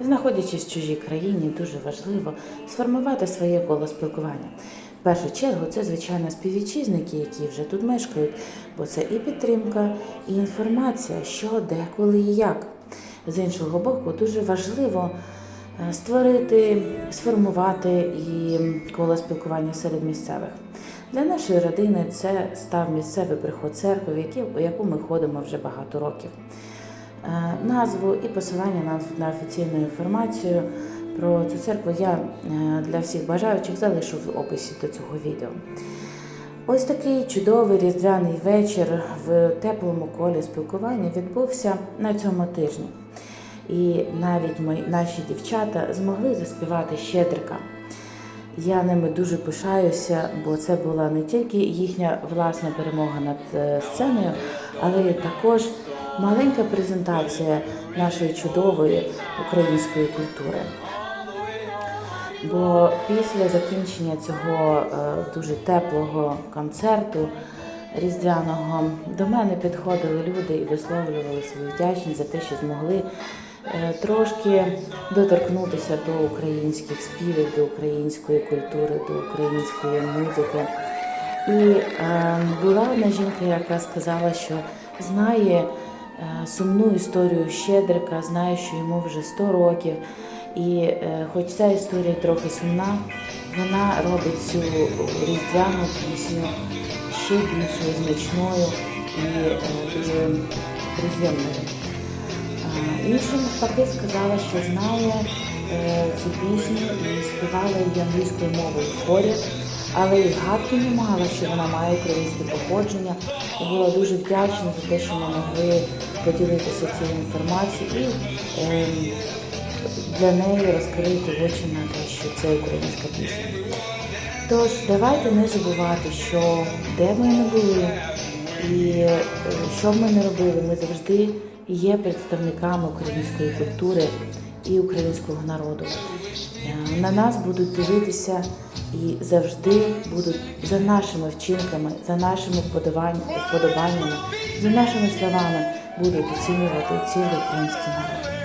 Знаходячись в чужій країні, дуже важливо сформувати своє коло спілкування. В першу чергу це, звичайно, співвітчизники, які вже тут мешкають, бо це і підтримка, і інформація, що де, коли і як. З іншого боку, дуже важливо е, створити, сформувати і коло спілкування серед місцевих. Для нашої родини це став місцевий приход церкви, в яку ми ходимо вже багато років. Е, Назву і посилання на, офіційну інформацію про цю церкву я е, для всіх бажаючих залишу в описі до цього відео. Ось такий чудовий різдвяний вечір в теплому колі спілкування відбувся на цьому тижні. І навіть ми, наші дівчата змогли заспівати щедрика. Я ними дуже пишаюся, бо це була не тільки їхня власна перемога над е, сценою, але також маленька презентація нашої чудової української культури. Бо після закінчення цього е, дуже теплого концерту різдвяного до мене підходили люди і висловлювали свою вдячність за те, що змогли е, трошки доторкнутися до українських співів, до української культури, до української музики. І е, була одна жінка, яка сказала, що знає сумну історію Щедрика, знає, що йому вже 100 років. І е, хоч ця історія трохи сумна, вона робить цю різдвяну пісню ще більш значною і е, дуже приємною. Інша навпаки сказала, що знає е, цю пісню і співала її англійською мовою в хорі, але й гадки не мала, що вона має українське походження. Була дуже вдячна за те, що ми могли поділитися цією інформацією і ем, для неї розкрити очі на те, що це українська пісня. Тож давайте не забувати, що де ми не були, і е, що б ми не робили, ми завжди є представниками української культури і українського народу. Е, На нас будуть дивитися і завжди будуть за нашими вчинками, за нашими вподобаннями, за нашими словами будуть оцінювати цілий український народ.